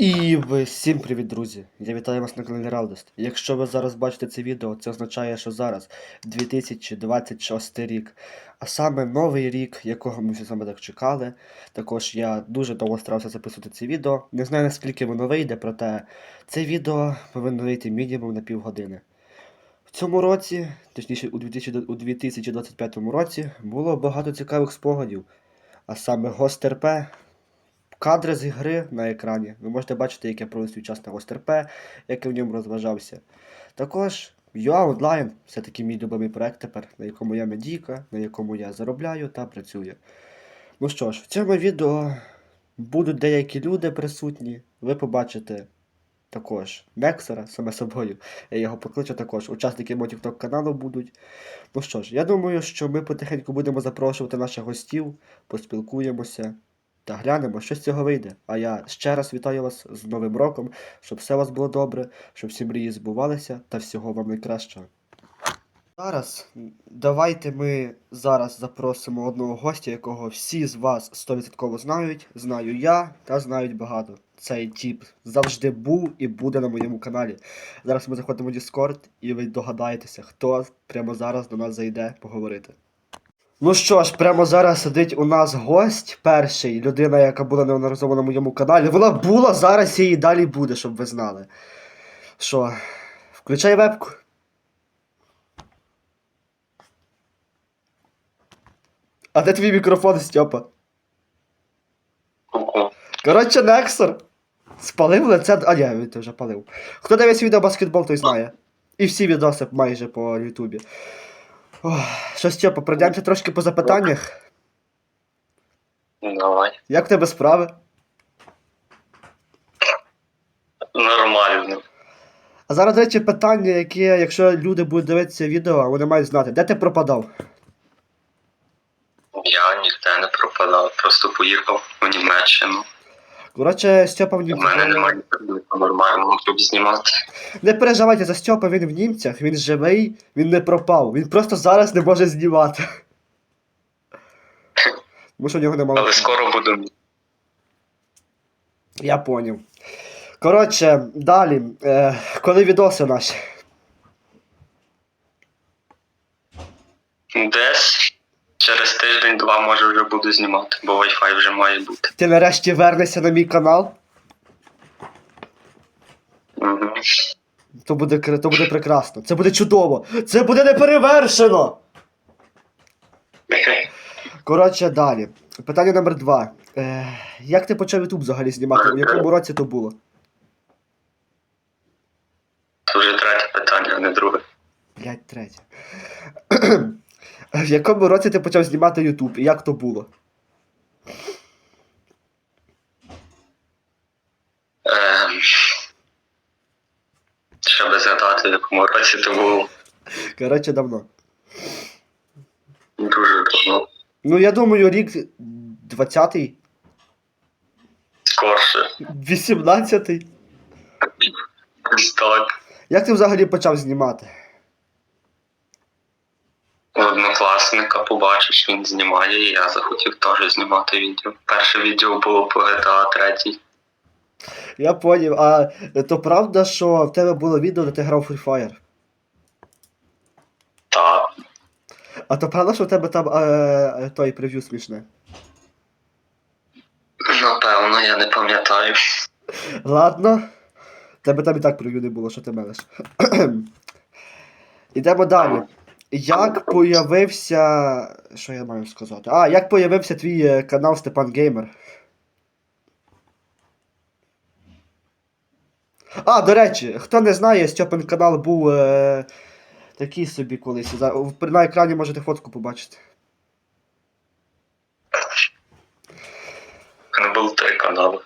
І всім привіт, друзі! Я вітаю вас на каналі Ралдост. Якщо ви зараз бачите це відео, це означає, що зараз 2026 рік, а саме новий рік, якого ми всі саме так чекали. Також я дуже довго старався записувати це відео. Не знаю наскільки воно вийде, проте це відео повинно вийти мінімум на півгодини. В цьому році, точніше у 2025 році, було багато цікавих спогадів, а саме Гост РП, кадри з гри на екрані. Ви можете бачити, як я провів свій час на ОСТРП, як я в ньому розважався. Також UA Online, все-таки мій любимий проект тепер, на якому я медійка, на якому я заробляю та працюю. Ну що ж, в цьому відео будуть деякі люди присутні. Ви побачите також Нексера, саме собою. Я його покличу також. Учасники мого TikTok каналу будуть. Ну що ж, я думаю, що ми потихеньку будемо запрошувати наших гостів, поспілкуємося та глянемо, що з цього вийде. А я ще раз вітаю вас з Новим роком, щоб все у вас було добре, щоб всі мрії збувалися та всього вам найкращого. Зараз давайте ми зараз запросимо одного гостя, якого всі з вас 100% знають. Знаю я та знають багато. Цей тіп завжди був і буде на моєму каналі. Зараз ми заходимо в Discord і ви догадаєтеся, хто прямо зараз до нас зайде поговорити. Ну що ж, прямо зараз сидить у нас гость перший, людина, яка була неодноразово на моєму каналі. Вона була, зараз її далі буде, щоб ви знали. Що, включай вебку. А де твій мікрофон, Стьопа? Коротше, Нексор. Спалив лице. А ні, ти вже палив. Хто дивиться відео баскетбол, той знає. І всі відоси майже по Ютубі. Ох, Що, Стьопа, пройдемося трошки по запитаннях. Давай. Як в тебе справи? Нормально. А зараз, до речі, питання, яке, якщо люди будуть дивитися відео, вони мають знати, де ти пропадав? Я ніде не пропадав, просто поїхав у Німеччину. Коротше, Стьопа в німцях. У мене немає нормального, щоб знімати. Не переживайте за Стьопа, він в німцях, він живий, він не пропав. Він просто зараз не може знімати. Тому що в нього немає. Але скоро буду. Я поняв. Коротше, далі. Е, коли відоси наші? Десь через тиждень-два може вже буду знімати, бо Wi-Fi вже має бути. Ти нарешті вернешся на мій канал? Угу. То буде, то буде прекрасно. Це буде чудово. Це буде неперевершено. Коротше, далі. Питання номер два. Е, як ти почав YouTube взагалі знімати? У якому році то було? Це вже третє питання, а не друге. Блять, третє. В якому році ти почав знімати YouTube і як то було? Ем... Щоб згадати, в якому році це було Коротше, давно. дуже давно. Ну, я думаю, рік 20-й, Скорше. 18-й. Так. Як ти взагалі почав знімати? У Однокласника побачиш, він знімає, і я захотів теж знімати відео. Перше відео було по GTA 3. Я поняв, а то правда, що в тебе було відео, де ти грав Free Fire? Так. А то правда, що в тебе там е, той прев'ю смішне? Напевно, я не пам'ятаю. Ладно. Тебе там і так прев'ю не було, що ти мелиш. Ідемо далі. Як появився. Що я маю сказати? А, як появився твій е, канал Степан Геймер? А, до речі, хто не знає, Степан канал був е, такий собі колись. На екрані можете фотку побачити. Було три канали.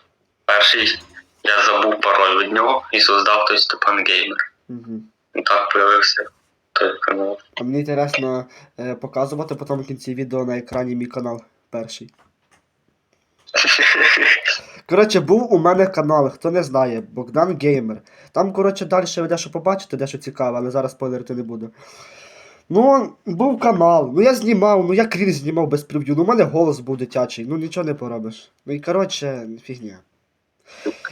Перший я забув пароль від нього і создав той Степан Геймер. Угу. Так появився канал. А мені інтересно е, показувати потім в кінці відео на екрані мій канал перший. Коротше, був у мене канал, хто не знає, Богдан Геймер. Там, коротше, далі ви дещо побачите, дещо цікаве, але зараз спойлерити не буду. Ну, був канал, ну я знімав, ну я крін знімав без прев'ю, ну у мене голос був дитячий, ну нічого не поробиш. Ну і коротше, фігня.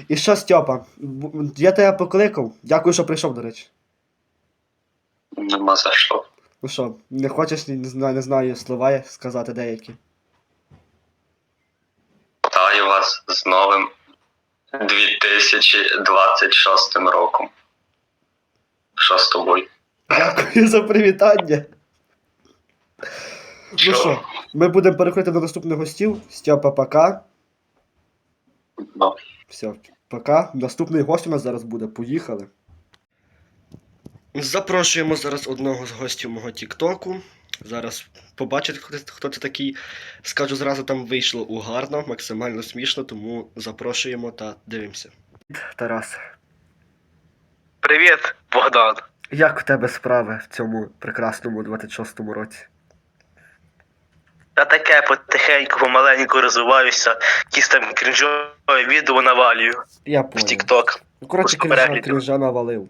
І що, Стьопа? Я тебе покликав. Дякую, що прийшов, до речі. Нема за що. Ну що, не хочеш, не знаю, не знаю слова сказати деякі. Вітаю вас з новим 2026 роком. Що з тобою? Дякую за привітання. Ну що, ми будемо переходити до наступних гостів. Стьопа, пока. Ну, Все, пока. Наступний гость у нас зараз буде. Поїхали. Запрошуємо зараз одного з гостів мого Тіктоку. Зараз побачите, хто, це такий. Скажу зразу, там вийшло угарно, максимально смішно, тому запрошуємо та дивимося. Тарас, Привіт, Богдан. як у тебе справи в цьому прекрасному 26-му році? Я таке потихеньку, помаленьку розвиваюся, якісь там крінжові відео навалюю Я в понял. Ну, коротше, крінжа, крінжа навалив.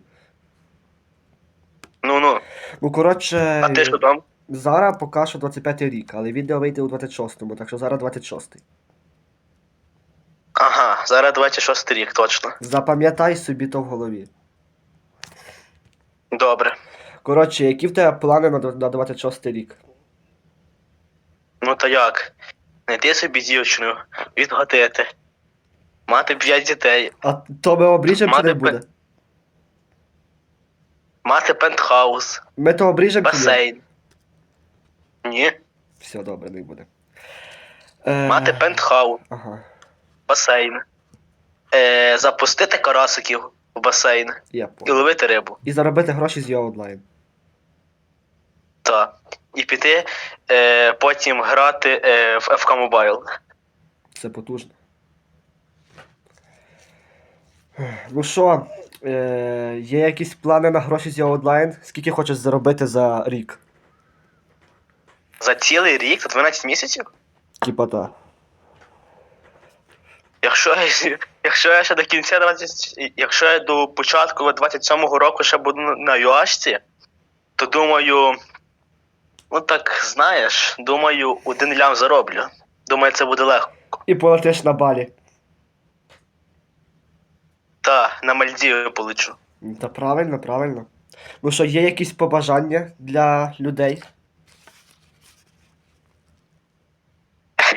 Ну ну, Ну, коротше, а ти що там? зараз поки що 25 рік, але відео вийде у 26-му, так що зараз 26-й. Ага, зараз 26 рік, точно. Запам'ятай собі то в голові. Добре. Коротше, які в тебе плани на, дв- на 26 рік? Ну то як? Знайти собі дівчину, відгодити, мати п'ять дітей, А то ми обріжемо чи Мати не буде? Мати пентхаус, Ми то обріжемо ні? басейн. Ні. Все, добре, не буде. Е... Мати пентхаус, Ага, басейн. Е, запустити карасиків в басейн я і понял. ловити рибу. І заробити гроші з його онлайн. Так. І піти е, потім грати е, в FK Mobile. Це потужно. Ну що, е... є якісь плани на гроші з онлайн? Скільки хочеш заробити за рік? За цілий рік, за 12 місяців? Типа та. Якщо, якщо я ще до кінця 20, якщо я до початку 27-го року ще буду на юашці, то думаю, ну так знаєш, думаю, один лям зароблю. Думаю, це буде легко. І полетиш на балі. Та, на Мальдіви полечу. Та правильно, правильно. Ну що, є якісь побажання для людей?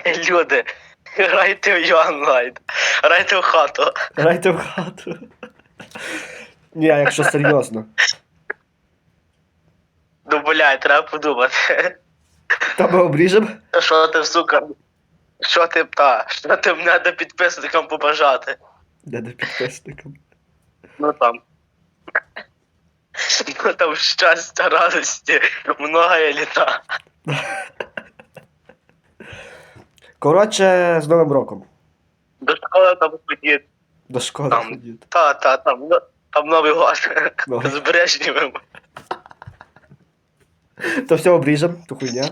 Люди, грайте в Юанлайн, грайте в хату. Грайте в хату. Ні, а якщо серйозно. Ну, блядь, треба подумати. Та ми обріжемо. Що ти, сука? Що ти та? Що ти мене до підписникам побажати? Де до підписникам. Ну там. Ну там щастя, радості, многое літа. Коротше, з Новим роком. До школи там ходіть. До школи Там. ходіть. Та, та, там, ну, там Новий год. Новий. З Брежнєвим. То все обріжемо, то хуйня.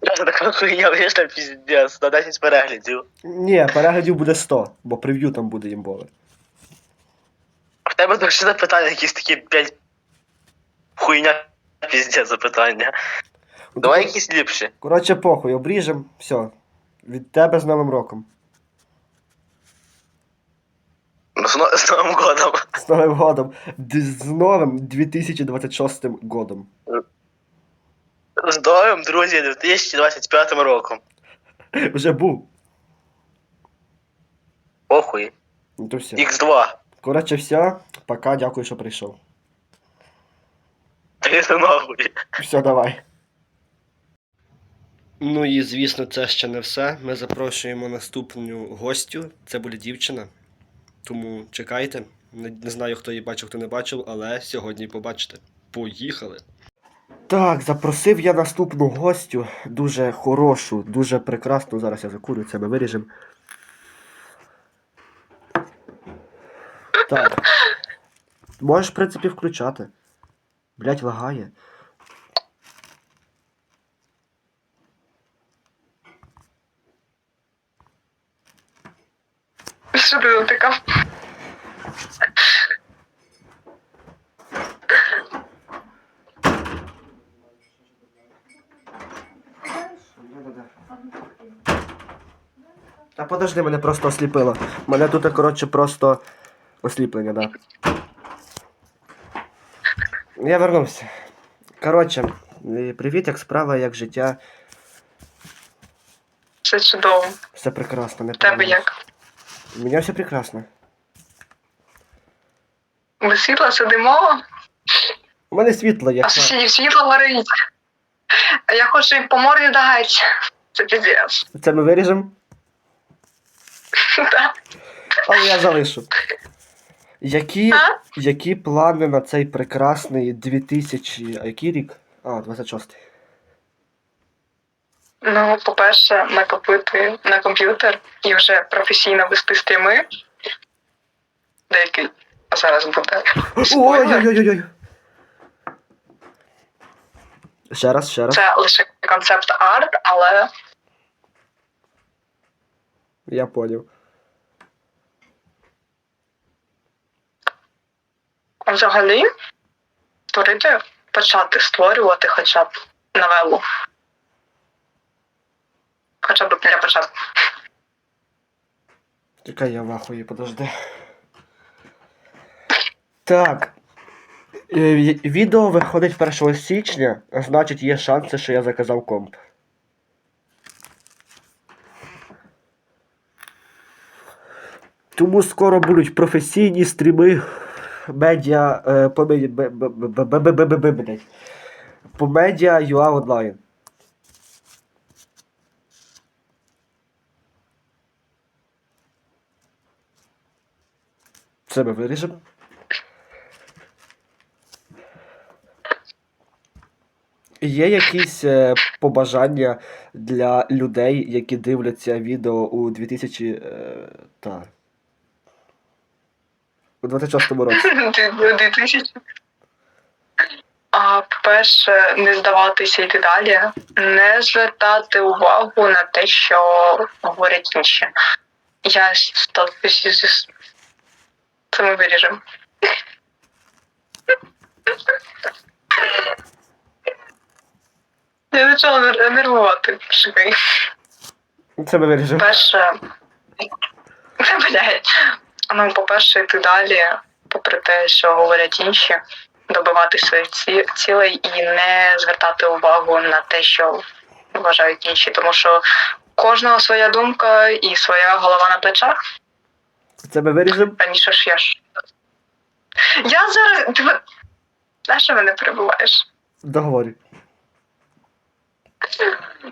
Така хуйня вийшла піздець, на 10 переглядів. Ні, переглядів буде 100, бо прев'ю там буде імбове. В тебе дуже запитання якісь такі, блядь, хуйня піздець запитання. Ну, Давай то- якісь ліпші. Коротше, похуй, обріжемо, все. Від тебе з Новим роком. Ну, З, но- з Новим годом. З Новим годом. Д- З новим 2026 годом. З новим, друзі, 2025 роком. Вже був. Похуй. Ну то все. Х2. Коротше, все. Пока, дякую, що прийшов. Ти за нахуй. Все, давай. Ну і звісно, це ще не все. Ми запрошуємо наступну гостю. Це буде дівчина. Тому чекайте. Не, не знаю, хто її бачив, хто не бачив, але сьогодні побачите. Поїхали. Так, запросив я наступну гостю. Дуже хорошу, дуже прекрасну. Зараз я закурю, це ми виріжемо. Так. Можеш, в принципі, включати. Блять, лагає. Що ти затикав? Подожди, мене просто осліпило. Мене тут, коротше, просто осліплення, да. Я вернувся. Коротше, е, привіт, як справа, як життя. Все чудово. Все прекрасно, не тебе як? У мене все прекрасно. Без світла сидимо, У мене світло, а сусідів світло горить. А я хочу їм по морді дати. Це піздець. Це ми виріжемо. Але я залишу. Які, А? які плани на цей прекрасний 2000... А який рік? А, 26. Ну, по-перше, накопити на комп'ютер і вже професійно вести стріми. Деякий зараз буде. Ой-ой-ой-ой. Ще раз, ще раз. Це лише концепт арт, але Я поняв. взагалі створити, почати створювати хоча б новелу. Хоча б для початку. Чекай, я в ахуї, подожди. Так. Е, Відео виходить 1 січня, а значить є шанси, що я заказав комп. Тому скоро будуть професійні стріми медіа е, по блядь. по медіа UA онлайн. Це ми виріжемо. Є якісь е, побажання для людей, які дивляться відео у 2000. Е, та. У 26 році. 2000. А, по-перше, не здаватися йти далі, не звертати увагу на те, що говорять інші. Я сталкиваюся зі це ми виріжемо. Я почала нервувати. Чекай. Це ми виріжемо. Перше, блядь. Ну, по-перше, йти далі, попри те, що говорять інші, добивати своїх цілей і не звертати увагу на те, що вважають інші, тому що кожного своя думка і своя голова на плечах. Це ми виріжемо. Раніше ж я ж. Я зараз. Ти... ви- що мене перебуваєш? Договорі.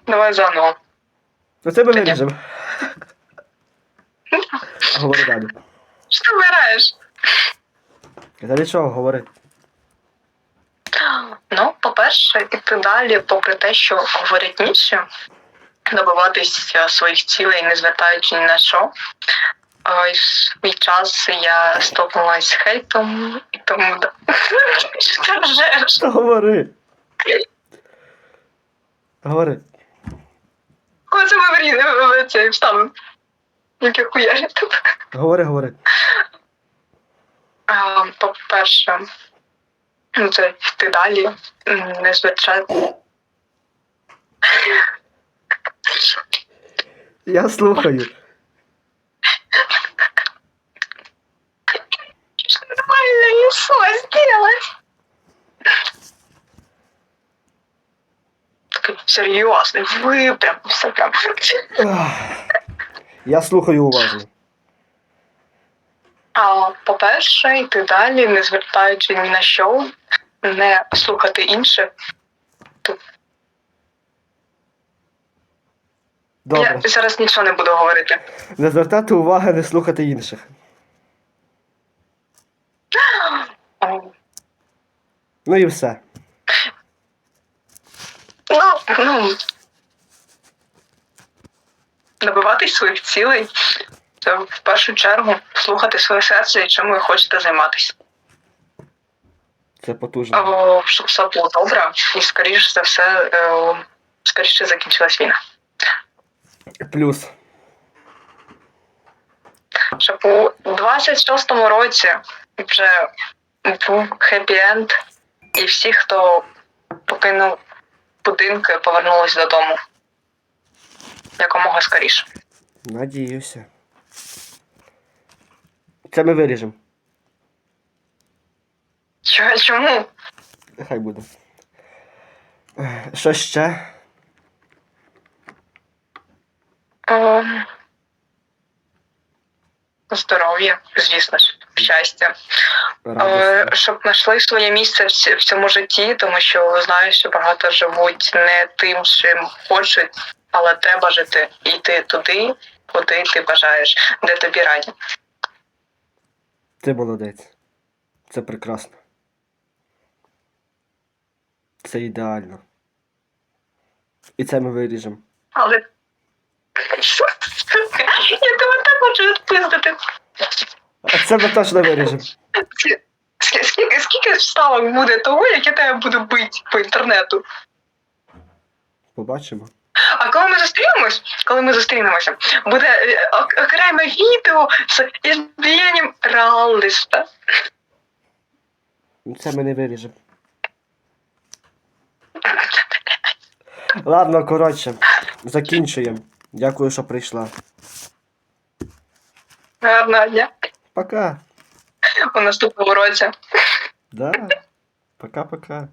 Давай заново. Ну це ми виріжемо. Говори далі. Що ти вибираєш? Та нічого, говори. Ну, по-перше, іти далі, попри те, що говорять інші, добиватися своїх цілей, не звертаючи ні на що. В свій час я столкнулася з хейтом, і тому. Що ти ржеш? Говори. Говори. Коли це ми врізали цей вставив? Яке хуярі тут. Говори, говори. А, По-перше, ну, це йти далі, не звертати. Я слухаю. Нормально не что сделать. Серйозно, ви прям все прям. Я слухаю уважно. А по-перше, йти далі, не звертаючи ні на що, не слухати інших. Добре. Я зараз нічого не буду говорити. Не звертати уваги, не слухати інших. Ну і все. Ну, ну. Добиватись своїх цілей. Це в першу чергу слухати своє серце і чим ви хочете займатися. Це потужно. О, щоб все було добре, і скоріше за все, е, скоріше закінчилась війна. Плюс. Щоб у 26-му році вже був хеппі-енд, і всі, хто покинув будинки, повернулись додому якомога скоріше. Надіюся. Це ми виріжемо. Чому? Хай буде. Що ще? О, Здоров'я, звісно ж, щастя. Радості. Щоб знайшли своє місце в цьому житті, тому що знаєш, що багато живуть не тим, чим хочуть, але треба жити йти туди, куди ти бажаєш, де тобі раді. Ти молодець. Це прекрасно. Це ідеально. І це ми виріжемо. Але що? Я тебе так хочу відпиздити. А це ми точно виріжемо. Скільки, скільки вставок буде того, як я тебе буду бити по інтернету? Побачимо. А коли ми зустрінемось, коли ми зустрінемося, буде е, окреме відео з ізбієнням реалиста. Це ми не виріжемо. Ладно, коротше, закінчуємо. Дякую, що прийшла. Гарного дня. Пока. У наступному році. Да. Пока-пока.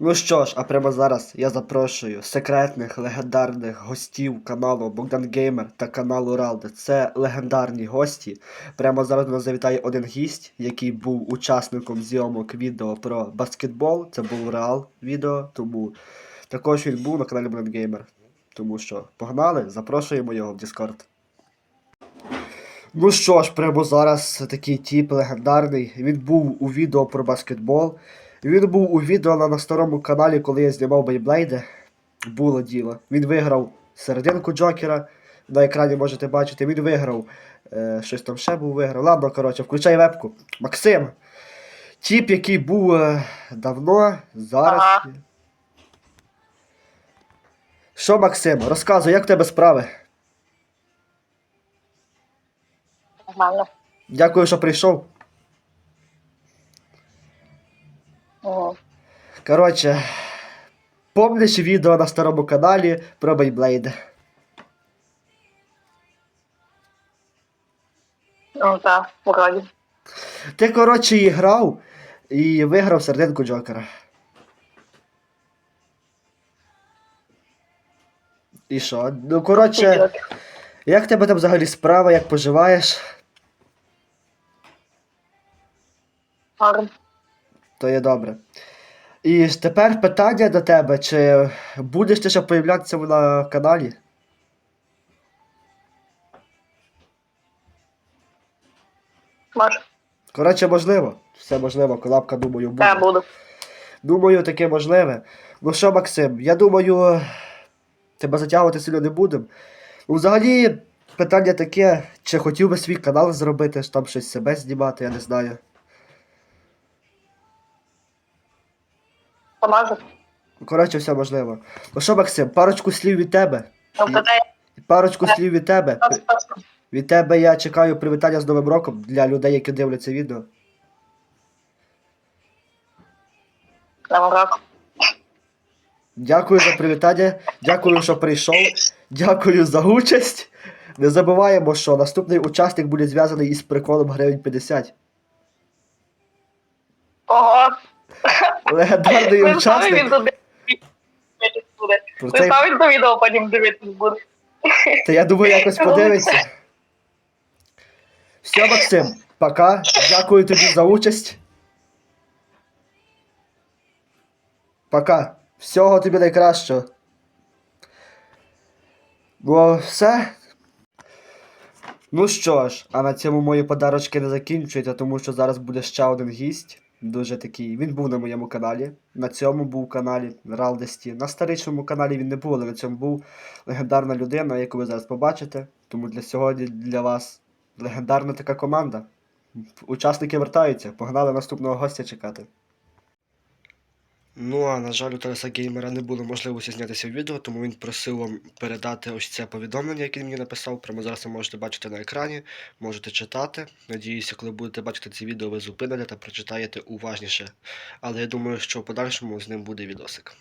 Ну що ж, а прямо зараз я запрошую секретних легендарних гостів каналу Богдан Геймер та каналу Ралде. Це легендарні гості. Прямо зараз до нас завітає один гість, який був учасником зйомок відео про баскетбол. Це був реал відео, тому також він був на каналі Богдан Геймер. Тому що погнали, запрошуємо його в Discord. Ну що ж, прямо зараз такий тип легендарний. Він був у відео про баскетбол. Він був у відео на, на старому каналі, коли я знімав Бейблейди. Було діло. Він виграв серединку Джокера. На екрані можете бачити. Він виграв. Е, щось там ще був виграв. Ладно, коротше, включай вебку. Максим. Тіп, який був е, давно, зараз. Ага. Що, Максим, розказуй, як в тебе справи? Нормально. Дякую, що прийшов. Ого. Коротше, помниш відео на старому каналі про Бейблейд? Ну так, вроді. Ти, коротше, і грав і виграв серединку Джокера. І що? Ну, коротше, як тебе там взагалі справа, як поживаєш, Норм. То є добре. І тепер питання до тебе, чи будеш ти ще появлятися на каналі? Може. Коротше, можливо. Все можливо, колапка, думаю, буде. Я буду. Думаю, таке можливе. Ну що, Максим, я думаю, тебе затягувати сильно не будемо. Ну, взагалі, питання таке, чи хотів би свій канал зробити, там щось себе знімати, я не знаю. Поможе. Ну, Коротше, все можливо. Ну що, Максим, парочку слів від тебе. Ну. Парочку слів від тебе. Від тебе я чекаю привітання з Новим роком для людей, які дивляться відео. На урок. Дякую за привітання, дякую, що прийшов, дякую за участь. Не забуваємо, що наступний учасник буде зв'язаний із приколом гривень 50. Ого. Легендарний учасник. Про цей... самі до відео потім дивитись буде. Та я думаю, якось подивиться. Все, Максим, пока. Дякую тобі за участь. Пока. Всього тобі найкращого. Ну, все. Ну що ж, а на цьому мої подарочки не закінчуються, тому що зараз буде ще один гість. Дуже такий. Він був на моєму каналі. На цьому був каналі Ралдесті. На старичному каналі він не був, але на цьому був легендарна людина, яку ви зараз побачите. Тому для сьогодні для вас легендарна така команда. Учасники вертаються, погнали наступного гостя чекати. Ну а на жаль, у Тараса Геймера не було можливості знятися в відео, тому він просив вам передати ось це повідомлення, яке він мені написав. Прямо зараз ви можете бачити на екрані, можете читати. Надіюся, коли будете бачити ці відео, ви зупините та прочитаєте уважніше. Але я думаю, що в подальшому з ним буде відосик.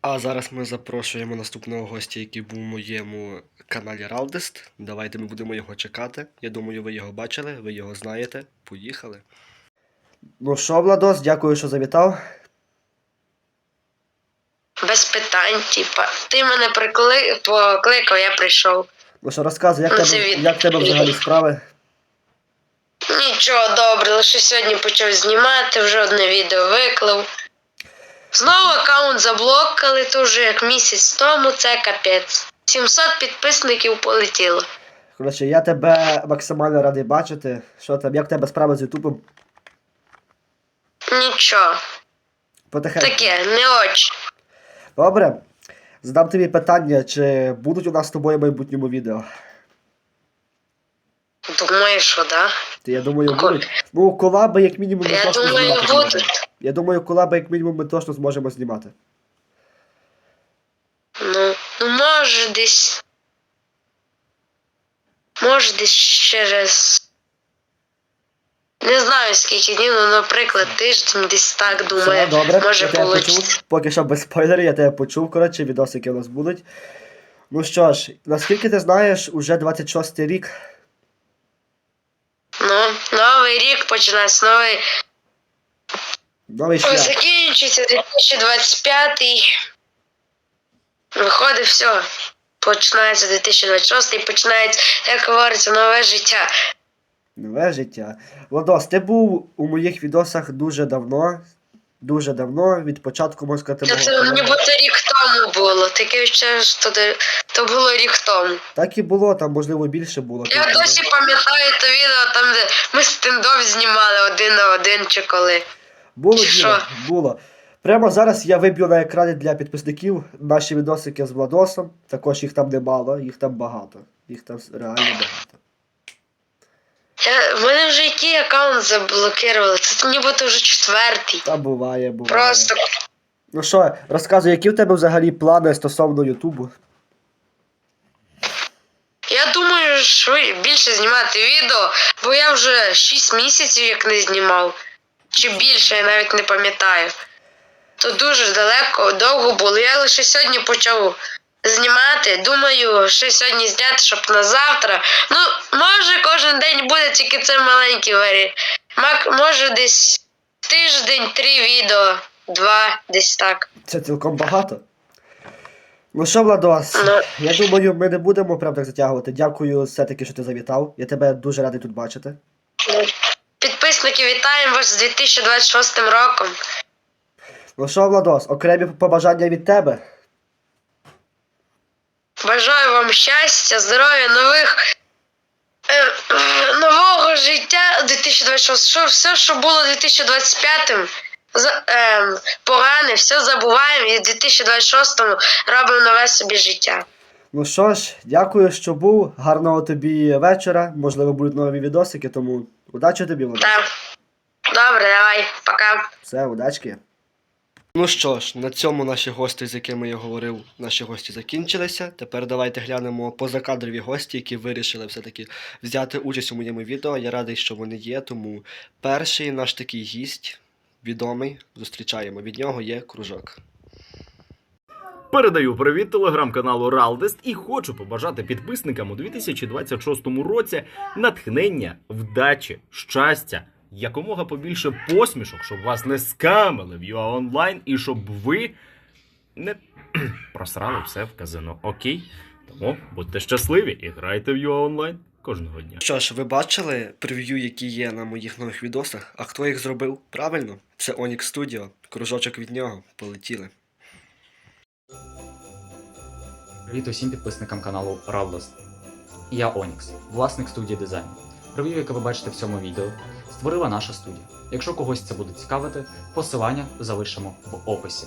А зараз ми запрошуємо наступного гостя, який був у моєму каналі Ралдест. Давайте ми будемо його чекати. Я думаю, ви його бачили, ви його знаєте. Поїхали. Ну що, Владос, дякую, що завітав. Без питань, типа. Ти мене прикли... покликав, я прийшов. Ну що, розказуй, як Ну, тебе, від- як тебе взагалі справи? Нічого добре, лише сьогодні почав знімати, вже одне відео виклав. Знову аккаунт заблокали, то вже як місяць тому, це капець. 700 підписників полетіло. Коротше, я тебе максимально радий бачити. Що там, як тебе справи з Ютубом? Нічого, Потихеньку. таке, не очі. Добре. Задам тобі питання, чи будуть у нас з тобою в майбутньому відео? Думаю, що да. Ти, я думаю, будуть. Ну, колаби, як мінімум, ми Я точно думаю, знімати зможемо. будуть. Я думаю, колаби, як мінімум, ми точно зможемо знімати. Ну, ну може десь. Може десь через. Не знаю скільки днів, ну, наприклад, тиждень десь так Все, думаю. добре, може я тебе почув. Поки що без спойлерів, я тебе почув, коротше, відосики у нас будуть. Ну що ж, наскільки ти знаєш, уже 26 рік. Ну, новий рік починається, новий Новий шлях. закінчується 2025. Виходить все. Починається 2026 і починається, як говориться, нове життя. Нове життя. Владос, ти був у моїх відосах дуже давно. Дуже давно, від початку можна сказати, мого Це каналу. нібито рік тому було. Таке ще ж то, то було рік тому. Так і було, там можливо більше було. Я Тобто, досі пам'ятаю то відео, там, де ми стендов знімали один на один чи коли. Було Чи діло, що? було. Прямо зараз я виб'ю на екрані для підписників наші відосики з Владосом. Також їх там немало, їх там багато. Їх там реально багато. Я, в мене вже який аккаунт заблокували. Це нібито вже четвертий. Та буває, буває. Просто Ну що, розказуй, які в тебе взагалі плани стосовно Ютубу? Я думаю, що більше знімати відео, бо я вже 6 місяців як не знімав. Чи більше, я навіть не пам'ятаю. То дуже далеко, довго було. Я лише сьогодні почав знімати. Думаю, ще сьогодні зняти, щоб на завтра. Ну, може, кожен день буде тільки це маленький варі. Може, десь тиждень, три відео, два, десь так. Це цілком багато. Ну що, Владос, Ну. я думаю, ми не будемо прям так затягувати. Дякую все-таки, що ти завітав. Я тебе дуже радий тут бачити. Підписники, вітаємо вас з 2026 роком. Ну що, Владос, окремі побажання від тебе. Бажаю вам щастя, здоров'я, нових е, нового життя 2026. Що все, що було 2025-м, за, е, погане, все забуваємо і в 2026-му робимо нове собі життя. Ну що ж, дякую, що був. Гарного тобі вечора. Можливо, будуть нові відосики, тому удачі тобі, Владос. Так. Добре, давай, пока. Все, удачки. Ну що ж, на цьому наші гості, з якими я говорив, наші гості закінчилися. Тепер давайте глянемо позакадрові гості, які вирішили все-таки взяти участь у моєму відео. Я радий, що вони є, тому перший наш такий гість, відомий, зустрічаємо. Від нього є кружок. Передаю привіт телеграм-каналу Ралдест і хочу побажати підписникам у 2026 році натхнення, вдачі, щастя, якомога побільше посмішок, щоб вас не скамили в UA онлайн і щоб ви не просрали все в казино. Окей? Тому будьте щасливі і грайте в UA онлайн кожного дня. Що ж, ви бачили прев'ю, які є на моїх нових відосах? А хто їх зробив? Правильно, це Onyx Studio. Кружочок від нього. Полетіли. Привіт усім підписникам каналу Равлос. Я Онікс, власник студії дизайну. Прев'ю, яке ви бачите в цьому відео, створила наша студія. Якщо когось це буде цікавити, посилання залишимо в описі.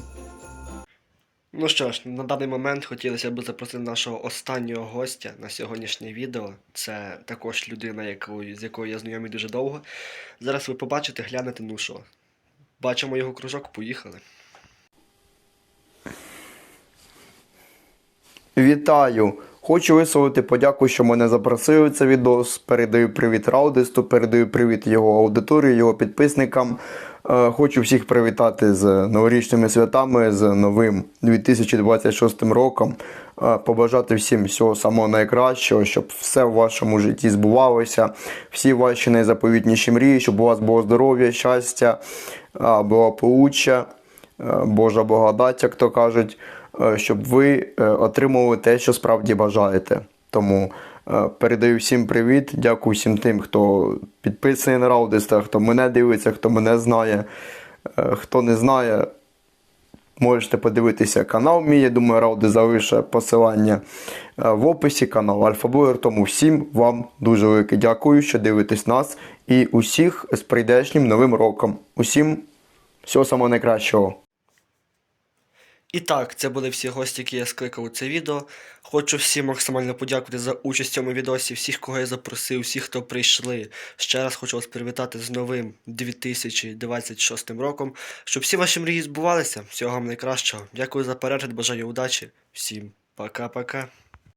Ну що ж, на даний момент хотілося б запросити нашого останнього гостя на сьогоднішнє відео. Це також людина, якою, з якою я знайомий дуже довго. Зараз ви побачите, глянете, ну що. Бачимо його кружок, поїхали. Вітаю! Хочу висловити подяку, що мене запросили в це відос. Передаю привіт Раудесту, передаю привіт його аудиторії, його підписникам. Е, Хочу всіх привітати з новорічними святами, з новим 2026 роком. Е, Побажати всім всього самого найкращого, щоб все в вашому житті збувалося, всі ваші найзаповітніші мрії, щоб у вас було здоров'я, щастя, е, благополуччя, Божа благодать, як то кажуть, е, щоб ви е, отримували те, що справді бажаєте. Тому е, передаю всім привіт. Дякую всім тим, хто підписаний на Раудиста, хто мене дивиться, хто мене знає. Е, Хто не знає, можете подивитися канал мій. Я думаю, Рауди залише посилання е, в описі, канал Альфа-Блогер. Тому всім вам дуже велике дякую, що дивитесь нас. І усіх з прийдешнім новим роком. Усім всього самого найкращого. І так, це були всі гості, які я скликав у це відео. Хочу всім максимально подякувати за участь в цьому відосі, всіх, кого я запросив, всіх, хто прийшли. Ще раз хочу вас привітати з новим 2026 роком, щоб всі ваші мрії збувалися. Всього вам найкращого. Дякую за перегляд, бажаю удачі. Всім пока-пока.